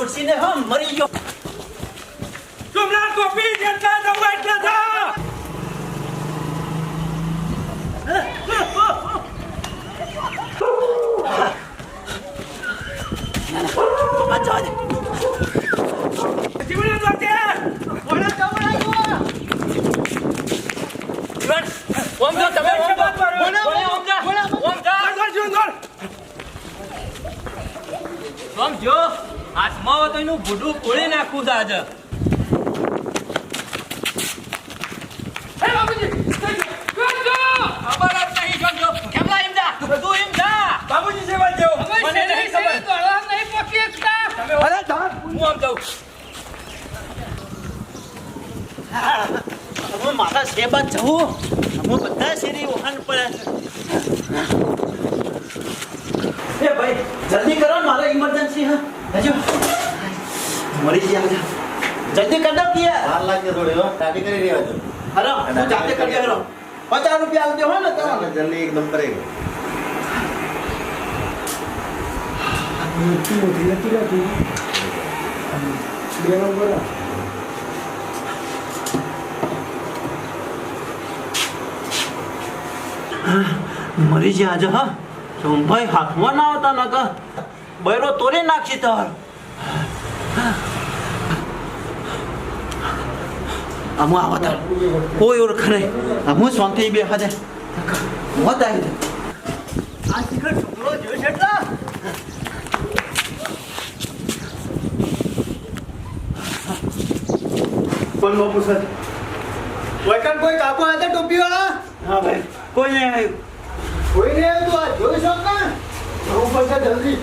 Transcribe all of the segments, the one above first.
અચ્છા છોડશી ને હમ મરી ગયો તુમરા કોપી જેટલા જવું એટલે થા Vamos, દે હાથમાં તો એનું ભૂડું ખોલી નાખું છે આજે. એ બાબુજી ખબર જ નહીં જો જો. કેમલા એમ જા? તું એમ જા. બાબુજી સેવા જેવો. મને નહીં ખબર અરે ધાર હું આમ જાઉં? હું. મારા સેબા જવું. હું બધા શેરી ઓહાન પડે એ ભાઈ જલ્દી કરો મારે ઇમરજન્સી હા. હજુ મરી ગયા બધા જલ્દી કર દો કે હાલ લાગે થોડી હો ગાડી કરી રહ્યા છો હલો હું જાતે કરી દો પચાસ રૂપિયા આવજો હોય ને તમારે જલ્દી એકદમ કરેગો મરી જ્યાં જ હા સોમભાઈ હાથમાં ના આવતા ના કા બૈરો તોડી નાખી તાર. અમુ આવા તાર. કોઈ ઓળખ નહીં. અમુ શાંતિ બે હાજે. મોત આવી જાય આ સિગરેટ છોકરો જોયો છે કોણ બાપુ સર વૈકન કોઈ કાકો હતા ટોપી વાળા હા ભાઈ. કોઈ નહીં આવ્યું. કોઈ ને તું આ જોઈ શક ને જલ્દી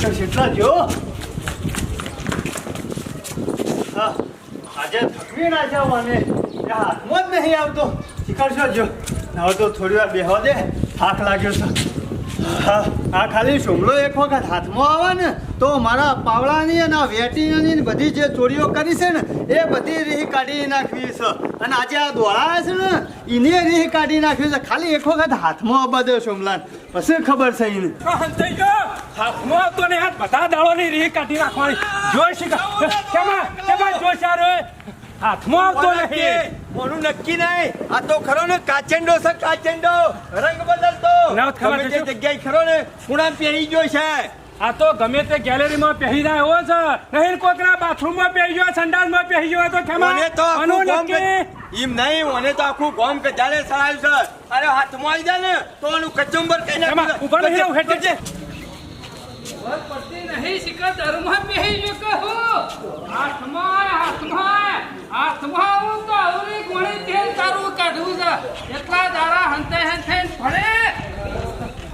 કેટલા આજે થકવી ના જાવ અને હાથમાં જ નહીં આવતો. શીખરશો જો. હવે તો થોડી દે થાક લાગ્યો છે ખાલી શોમલો એક વખત હાથમાં આવે ને, તો મારા પાવડાની અને વેટીની બધી જે ચોરીઓ કરી છે ને, એ બધી રીહ કાઢી નાખવી છે. અને આજે આ દોડા છે ને એને રીહ કાઢી નાખવી છે. ખાલી એક વખત હાથમાં દે શોમલાન પછી ખબર છે એને. હાથમાં આવતો ને હાથ બધા દાળોની રીહ કાઢી નાખવાની. જોઈ શીખ કેમાં? કેમાં જોશ યાર હાથમાં આવતો નહીં. મોનું નક્કી નહીં. આ તો ખરો ને કાચેન્ડો છે કાચેન્ડો રંગ બદલતો. ના, ખબર ગમે તે જગ્યાએ ખરો ને ખૂણા પહેરી ગયો છે. આ તો ગમે તે ગેલેરીમાં પહેરી જાય એવો છે નહીં કોકના બાથરૂમમાં પહેરી ગયો સંડાસમાં પહેરી ગયો તો કેમાં? મને તો એમ નહીં મને તો આખું ગોમ કે જાલે સળાયું છે અરે હાથમાં આવી જાય ને તો આનું કચુંબર કઈ ના નાખી ઉપર નહીં રહું, હેઠે. કરજે. પડતી નહીં શીખર ધર્મ પહેરી જો કહું હાથમાં હાથમાં હાથમાં હું તો અવરી ગોળી તેલ તારું કાઢું છે. એટલા દારા હંતે હંતે ફળે.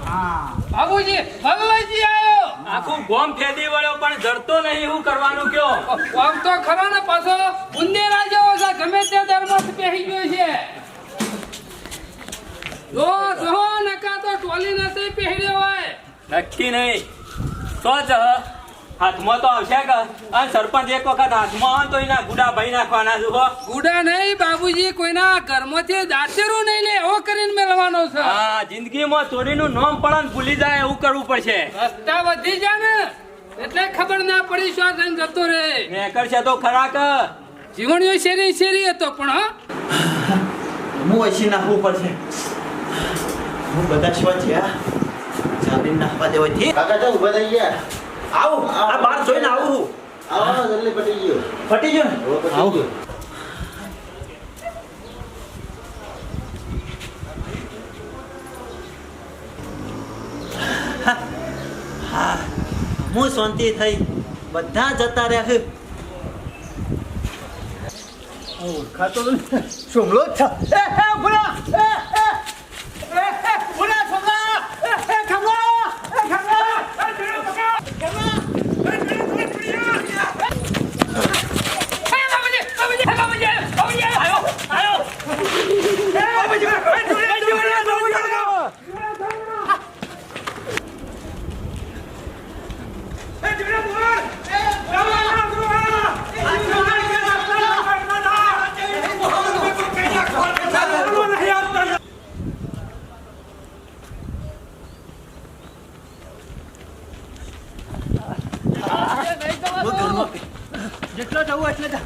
હા. બાબુજી ભગવાનજી આખું ગોમ ફેદી વળ્યો પણ જડતો નહીં હું કરવાનું કયો? આમ તો ખરો ને પાછો બુંદેલા જેવો છે ગમે તે ધર્મ પહેરી ગયો છે. જો જો નકા તો ટોલી નથી પહેર્યો હોય. નક્કી નહીં. તો જ હાથમાં તો આવશે કે? અને સરપંચ એક વખત હાથમાં આવે તો એના ગુડા ભાઈ નાખવાના જુઓ ગુડા નહીં બાબુજી કોઈના ઘરમાંથી દાંતેરું નહીં લે એવો કરીને મેળવાનો છે. હા જિંદગીમાં ચોરીનું નામ પણ ભૂલી જાય એવું કરવું પડશે. રસ્તા વધી જાય ને એટલે ખબર ના પડી શું થઈને જતો રે મેં કરશે તો ખરા કે? જીવણીઓ શેરી શેરી હતો પણ હા. હું વૈસી નાખવું પડશે. હું બધા શું છે આ ચાબી નાખવા દેવાથી કાકા તો ઊભા થઈ ગયા. આવું. આ બાર જોઈને આવું હું. આવો જલ્દી પટી ગયો. પટી ગયો ને? આવું. હું. શાંતિ થઈ. બધા જતા રહ્યા છે. ઓળખાતો તો નહીં. શોમલો જ છે. એ એ ભૂલા એ એ એ એ ભૂલા શોમલા એ એ ખમલા એ ખમલા એ ભીડો પકડ ખમલા એ ભીડો પકડ ભીડિયા. હે બાબુજી બાબુજી હે બાબુજી બાબુજી આયો આયો એ બાબુજી, એ જોડે, જોડે, જોડે, જોડે. જેટલો જવું એટલે જા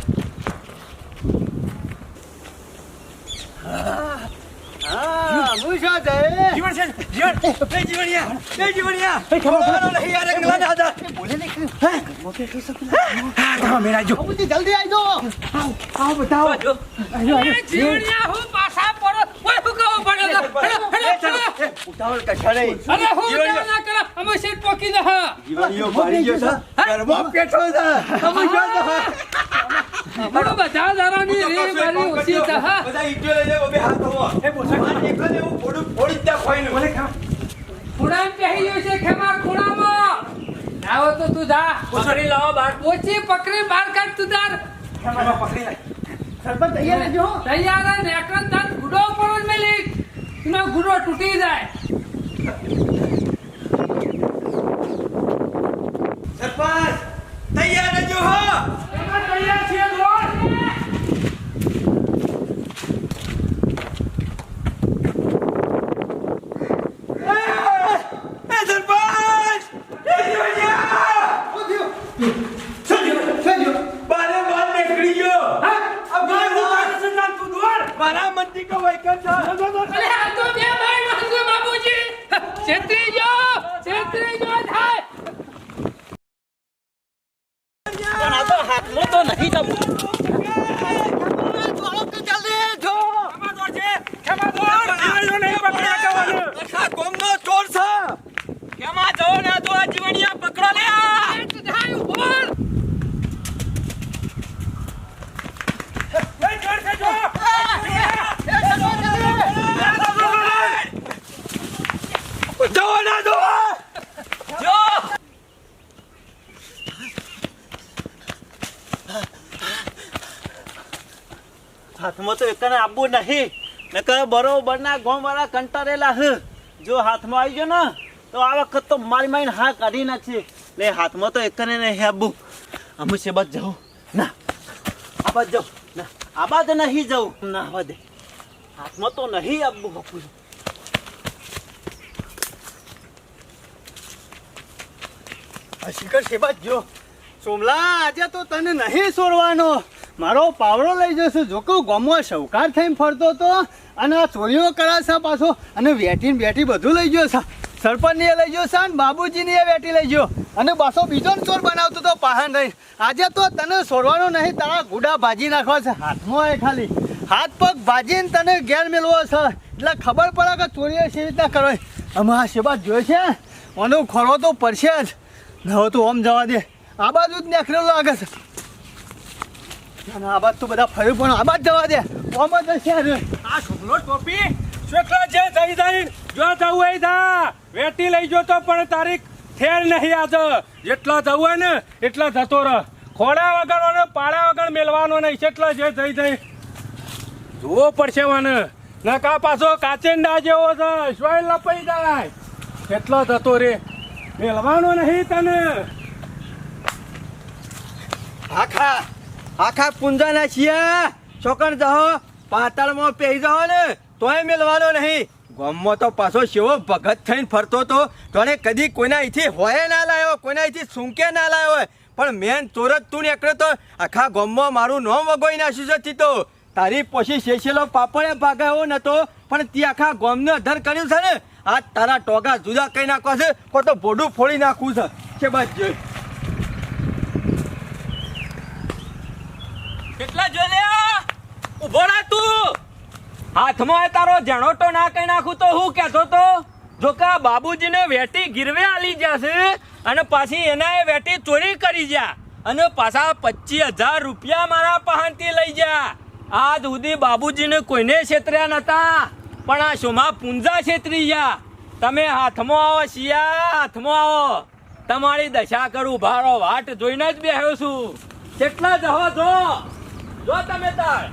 હા હું શું થાય જીવન છે જીવન. એ જીવણિયા એ જીવણિયા બોલવાનો નહીં યાર એકલા ના હતા. બોલે નહીં હા? તમે મેરાજો બાબુજી જલ્દી આવી જાઓ. આવો બતાવો એ જીવણિયા હું પાછા પડો. ઓય હું કહો પડે તો? હેડો. ઉતાવળ નહીં. અરે હું ઉતાવળ ના કરો. અમે શેઠ પોકી દે હા જીવણીઓ મારી ગયો છે. ઘરમાં પેઠો છે. તમે જો તો બધા દારાની રે મારી ઓછી છે હા. બધા ઈટો લઈને બે હાથ ધોવો એ બોસા એકને એવું ફોડું ફોડી દે ખોઈને બોલે ખા. ખૂણામાં પહેરી ગયો છે ખેમા ખૂણામાં. આવો તો તું જા. બોસડી લાવો બાર ઓછી પકડી બાર કાઢ તું તાર. ખેમા પકડી લે. સરપંચ તૈયાર રહેજો તૈયાર હે તાર ગુડો પડો મેલી. ના ગુડો તૂટી જાય સરપંચ તૈયાર રહેજો હા એમાં તૈયાર છીએ બોલ એ સરપંચ એ જીવણિયા બારે બાર નીકળી ગયો હા આ બાર બાર સંદાન તું દોર મારા મંદી કો વૈકલ છે અરે આ તો બે ભાઈ માંગો બાબુજી છેતરી જો છેતરી જો થાય પણ આ તો હાથમાં તો નહીં જવું ખેમા દોર છે ખેમા દોર જીવણિયો નહીં પકડ્યા કવાનું આખા ગોમનો ચોર છે ખેમા જો ને તો આ જીવણિયા પકડો લે આ થાય બોલ એ ચોર છે જો જો ના દો જો હાથમાં તો એકને આપવું નહીં. નકર બરોબર ના ગોમવાળા કંટારેલા હ. જો હાથમાં આવી ગયો ને, તો આ વખત તો મારી મારી હા કાઢી નાખશે. ને હાથમાં તો એકને નહીં આપવું. અમે છે બાદ જાઉં ના, આ જાઉં ના, આ બાદ નહીં જાઉં ના આવા દે હાથમાં તો નહીં આપવું, બાપુ. શિખર શેબાજ જો સોમલા, આજે તો તને નહીં છોડવાનો. મારો પાવડો લઈ જશે જો કહું ગામમાં સૌકાર થઈને ફરતો હતો અને આ ચોરીઓ કરાશે પાછો. અને વેટીને બેટી બધું લઈ ગયો છે. સરપંચની લઈ ગયો છે અને બાબુજીની એ વેટી લઈ ગયો. અને પાછો બીજો ચોર બનાવતો હતો પાહન રહીને. આજે તો તને છોડવાનો નહીં, તારા ગુડા ભાજી નાખવા છે. હાથમાં એ ખાલી. હાથ પગ ભાજીને તને ઘેર મેળવો છે. એટલે ખબર પડે કે ચોરીઓ કેવી રીતના કરો અમે આ સેવા જોઈ છે. મને ખોરવો તો પડશે જ ન તું આમ જવા દે. આ બાજુ જ નેખરેલો લાગે છે. અને આ તો બધા ફર્યું પણ આ જવા દે. આમ જ હશે રે. આ છોકરો ટોપી છોકરા જે થઈ જઈ જો જવું હોય તા વેટી લઈ જો તો પણ તારીખ થેર નહીં આજ. જેટલા જવું હોય ને એટલા જતો રહ. ખોડા વગર અને પાડા વગર મેલવાનો નહીં. કેટલા જે થઈ જઈ જોવો પડશે મને નકા પાછો કાચિંડા જેવો છે. સ્વાઈ લપાઈ જાય. એટલો જતો રે. મેલવાનો નહીં તને. આખા આખા પુંજાના છીએ. છોકર જહો પાતાળમાં પહેરી જહો ને, તોય મેલવાનો નહીં. ગામમાં તો પાછો શેવો ભગત થઈને ફરતો તો તને કદી કોઈના અહીંથી હોય ના લાવ્યો કોઈના અહીંથી સૂંકે ના લાવ્યો પણ મેન ચોરત તું નીકળ્યો તો આખા ગામમાં મારું નામ વગોઈ નાખ્યું છે તો તારી પછી શેષેલો પાપડે ભાગાયો નતો, પણ તે આખા ગોમને અધર કર્યું છે ને. આ તારા ટોગા જુદા કઈ નાખવા છે કો તો બોડું ફોડી નાખવું છે. કે બસ જોઈ કેટલા જોઈ ઊભો રા તું. હાથમાં તારો જણોટો ના કઈ નાખું તો હું કહેતો તો? જો કે આ બાબુજીને વેટી ગીરવે આલી જશે અને પાછી એના એ વેટી ચોરી કરી જા અને પાછા પચીસ હજાર રૂપિયા મારા પહાણથી લઈ જા આજ સુધી બાબુજીને કોઈને છેતર્યા નતા, પણ આ શોમા પૂંજા છેતરી ગયા. તમે હાથમાં આવો, શિયા, હાથમાં આવો. તમારી દશા કરું, ભારો વાટ જોઈને જ બેહ્યો છું. કેટલા જહો જો જો તમે તાર.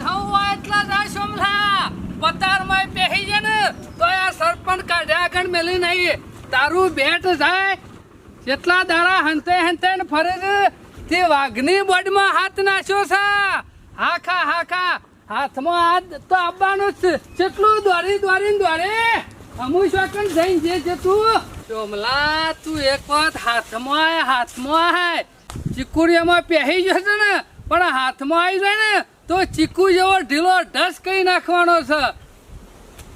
થવું એટલા જાય સોમલા પતારમાં પેહી જાય ને, તો આ સરપંચ કાઢ્યા આગળ મેલી નહીં. તારું બેટ જાય. જેટલા દાડા હંતે હંતે ને ફરે છે, તે વાઘની બોડીમાં હાથ નાખ્યો છે. હાખા હાખા. હાથમાં હાથ તો આવવાનું જ છે. કેટલું દોરી દોરીને દોરે, અમુક શોકન જઈને જે છે તું. ચોમલા, તું એક વખત હાથમાં હાથમાં. ચીકુડીયામાં પહેરી જશે ને પણ હાથમાં આવી જાય ને, તો ચીકુ જેવો ઢીલો ઢસ કરી નાખવાનો છે?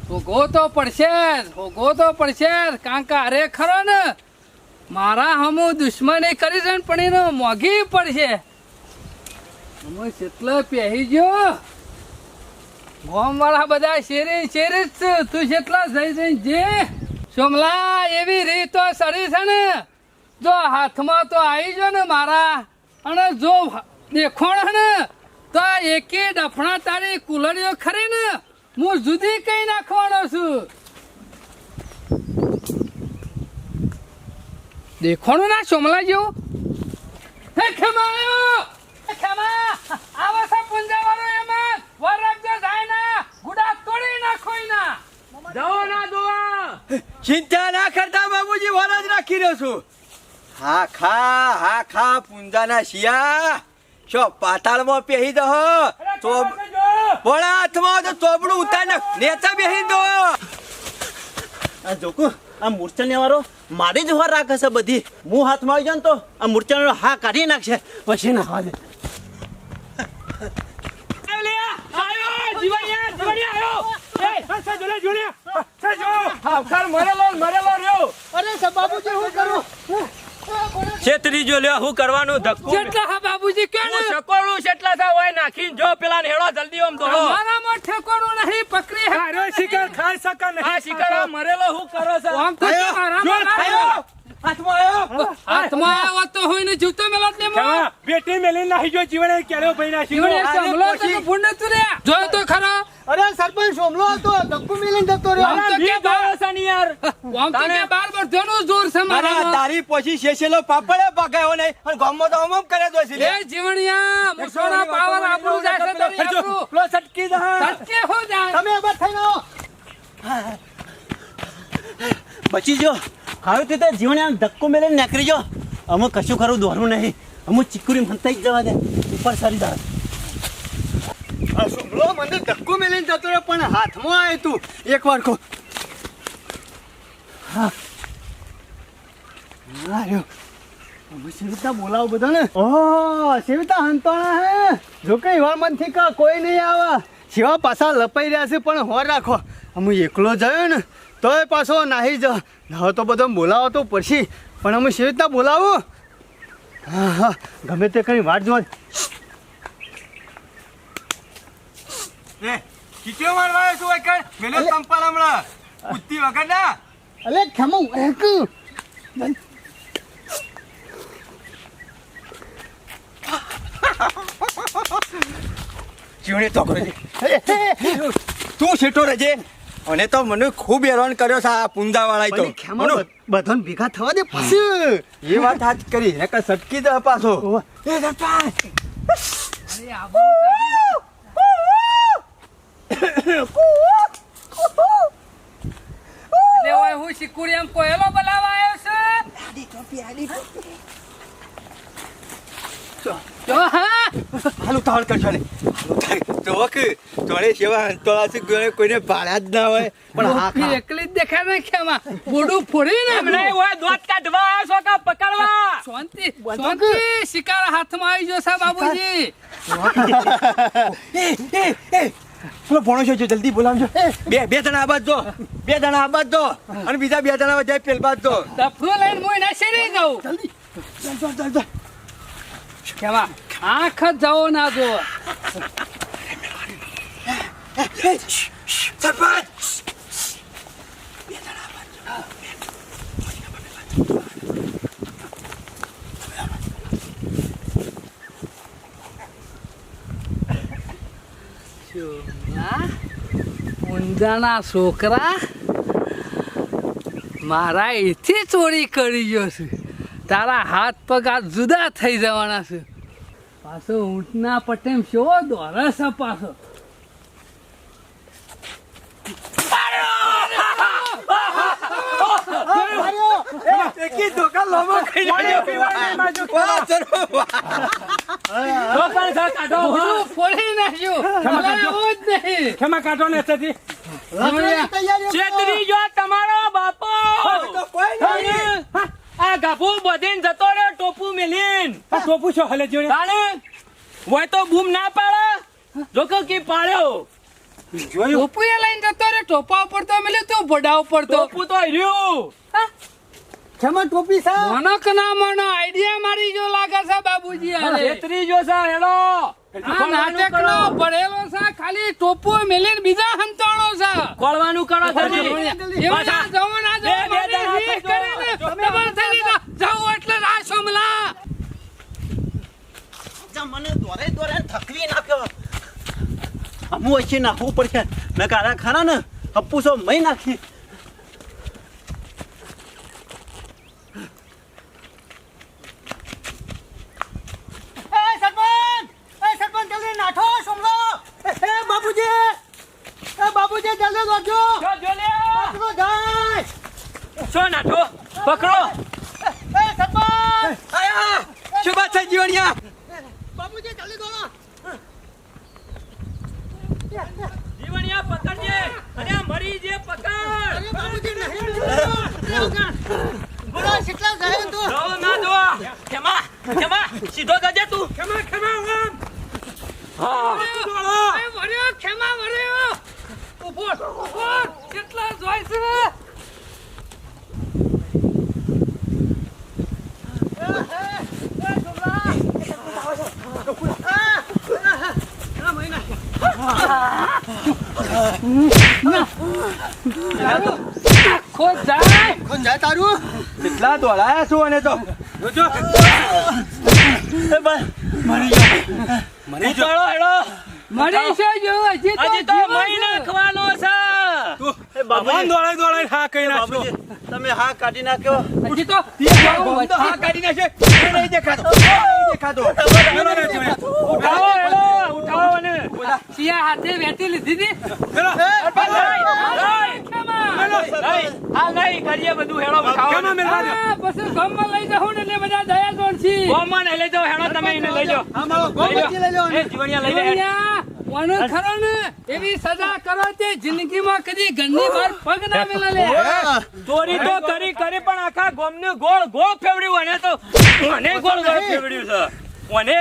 ભોગવો તો પડશે જ, ભોગવો તો પડશે જ. કારણ કે અરે ખરો ને, મારા હમું દુશ્મની કરી છે પણ એનો મોઘી પડશે. અમે કેટલો પહેરી ગયો. ગોમ વાળા બધા શેરી શેરી જ છે. તું જેટલા જઈ જઈ જે. સોમલા, એવી રીતો સરી છે ને. જો હાથમાં તો આવી જો ને મારા, અને જો દેખોણ ને? તો એકે ડફણા તારી કુલડીઓ ખરી ને? હું જુદી કઈ નાખવાનો છું? દેખોણું ના સોમલા જેવું? હે ખેમા આવ્યો હે ખેમા! આવો સા પુંજાવાળો એમાં? વર રાખજો જાય ના ગુડા તોડી નાખો ના દો ના દોવા ચિંતા ના કરતા બાબુજી વરજ રાખી રહ્યો છું. હા ખા હા ખા, પુંજાના શિયા. શો પાતાળમાં પહેરી દો. તો પોળા હાથમાં તો ચોપડું ઉતાર ને નેચા બેહી દો. આ જોકુ આ મૂર્છન્ય વાળો મારી જ વાર રાખે છે બધી. હું હાથમાં આવી જાઉં તો આ મૂર્છન્ય હા કાઢી નાખશે. પછી ના દે છેતરી જો લ્યો હું કરવાનું ધક્કો જેટલા હા બાબુજી કે હું ને જેટલા થા હોય નાખીને જો પેલા ને હેડો જલ્દી આમ દોડો મારામાં ઠેકોણું નહીં પકડી નહીં. આ શિકારા મરેલો હું કરો છો? આમ તો કે જો. હાથમાં આવ્યો હાથમાં આવ્યો તો હોય ને જીવતો મેલાત ને મોં. બેટી મેલી નાખી જો જીવન કેળો ભાઈ નાખી જીવડે સંભળો તો ભૂંડ નતું રે. જોયો તો ખરો? અરે સરપંચ સોમલો હતો. ધક્કુ મિલીને જતો આમ તો કે બાર- યાર. આમ તો કે બાર બધોનું જોર છે અરે તારી પછી શેષેલો પાપડે પગાયો નહીં. અને ગામમાં તો હમમ કરે તો છે એ જીવણિયા મુસોના પાવર આપણું જાય છે તરી આપણું. પેલો સટકી દા. સટકે હો જાય. તમે અબર થઈને આવો. બચી જો હવે તે તો જીવને આમ ધક્કો મેલે નીકળી જો અમે કશું ખરું દોરવું નહીં. અમુ ચીકુરી મનતા જ જવા દે. ઉપર સરી આ સોમલો મને ધક્કો મેલીને જતો રહ્યો પણ હાથમાં આવ્યું તું. એક વાર કહો. હા. રહ્યો. અમે સેવિતા બોલાવો બધાને. ઓહ સેવિતા હંતોણા હે. જો કે એવા મનથી કા કોઈ નહીં આવે. શિવા પાછા લપાઈ રહ્યા છે પણ હોર રાખો. અમે એકલો જયો ને. તોય પાછો નાહી જ. હવે તો બધો બોલાવો તો પછી. પણ અમે સેવિતા બોલાવો? હા હા ગમે તે કઈ વાટ જોવા. ખીચો મારવા છું એક મેલો સંપાલ હમણાં. બુદ્ધિ વગર ના. અલે ખમો એક. જીવણી તો કરે. તું છેટો રહેજે અને તો મને ખૂબ હેરાન કર્યો છે આ પુંદા વાળા તો બધાને ભેગા થવા દે પછી. એ વાત હાથ કરી. ને સટકી દે પાછો એ સરપંચ અરે આબરૂ કાઢી એટલે ઓય હું શીકુડી એમ કોયલો બોલાવા આવ્યો છે જો હા હાલું તાળ કરશો ને તો કે તોડે સેવા અંતોળા કોઈને કોઈને ભાડા જ ના હોય. પણ હા એકલી જ દેખાય ને ખેમાં. બોડું ફોડી ને એમને હોય દોત કાઢવા આવ્યો પકડવા. શાંતિ શાંતિ શિકાર હાથમાં આવી જશે બાબુજી. એ એ એ. પેલો ભણો છો જલ્દી બોલાવજો. બે બે જણા આબાદ જો. બે જણા આબાદ જો. અને બીજા બે જણા જાય પેલ બાદ જો. ડફરું લઈને હું ના શેરી જાઉં. ચાલ ચાલ ચાલ ચાલ. કેવા? આંખ જ જાઓ ના જો ઊંધાના છોકરા મારા એથી ચોરી કરી ગયો છે. તારા હાથ પગ આ જુદા થઈ જવાના છે. પાછો ઊંટના પટેમ શો દોરસ પાછો? સર કાઢો બધું ફોડી નાખ્યું હવે એવું જ નહીં ખેમા કાઢો ને તમારો બાપો. તો કોઈ નહીં. આ ગાભુ બધીન જતો રે ટોપુ મેલીન આ ટોપુ છો હલે જોડે તાણે હોય તો બૂમ ના પાડે જોકો કે પાડ્યો જોયું એ લઈને જતો રે ટોપા ઉપર તો મેલ્યો તો ભડા ઉપર તો ટોપુ તો રહ્યું ખેમા ટોપી સા મનો કે ના મનો આઈડિયા મારી જો લાગે છે બાબુજી અરે એતરી જો સા હેડો આ નાટકનો પડેલો સા ખાલી ટોપુ મેલીને બીજા હંતાણો સા ખોળવાનું કરો થજી એવા જવો ના જવો બે- બે મારી જણા કરીને જો. ડબલ થઈ લીધા. જાઓ એટલે આ સોમલા જા મને દોરે દોરે થકવી નાખ્યો. અમુ વચ્ચે નાખવું પડશે. મેં કારા ખાના ને અપ્પુસો મહી નાખી. એ સરપંચ એ સરપંચ જલ્દી નાઠો સોમલો. એ એ બાબુજી જલ્દી દોડજો જો જો લે પકડો જાય છો નાઠો પકડો એ સરપંચ આયા શું વાત છે જીવણિયા બાબુજી જલ્દી દોડો જીવણિયા પકડજે અને આ મરી જે પકડ અરે બાબુજી નહીં બોલો કેટલા જાય તું જો ના જો કેમા કેમા સીધો જજે તું કેમા કેમા આમ હા. એ વર્યો ખેમા વર્યો ઊભો ઊભો કેટલા જોઈ છે ખો જાય કોણ જાય તારું? કેટલા દોડાયા છો અને તો? એ બસ મરી જો હેડો. મરી છે જો હજી તો હજી તો મહી નાખવાનો છે. એ બાબુજી દોડાય દોડાય હા કઈ બાબુજી તમે હા કાઢી નાખ્યો. હજી તો હા કાઢી નાખે એ નહીં દેખાતો. એ નહીં દેખાતો. ઉઠાવો હેડો ઉઠાવો અને સિયા હાથે વેતી લીધી હતી. ખેમા. નહીં કરીએ બધું હેડો ઉઠાવો હા, પછી ગામમાં લઈ જાઉં ને એટલે બધા દયા દોડશી. ગોમાં નહીં લઈ જાઓ હેડો તમે એને લઈ જાઓ. આ મારો લઈ લો એ જીવણિયા લઈ લે. હેડ. ખરો ને એવી સજા કરો તે જિંદગીમાં કદી ગંદી બહાર પગ ના મેલે લે. ચોરી તો કરી કરી પણ આખા ગોમનું ગોળ ગોળ ફેવડ્યું અને તો મને ગોળ ગોળ ફેવડ્યું છે. મને?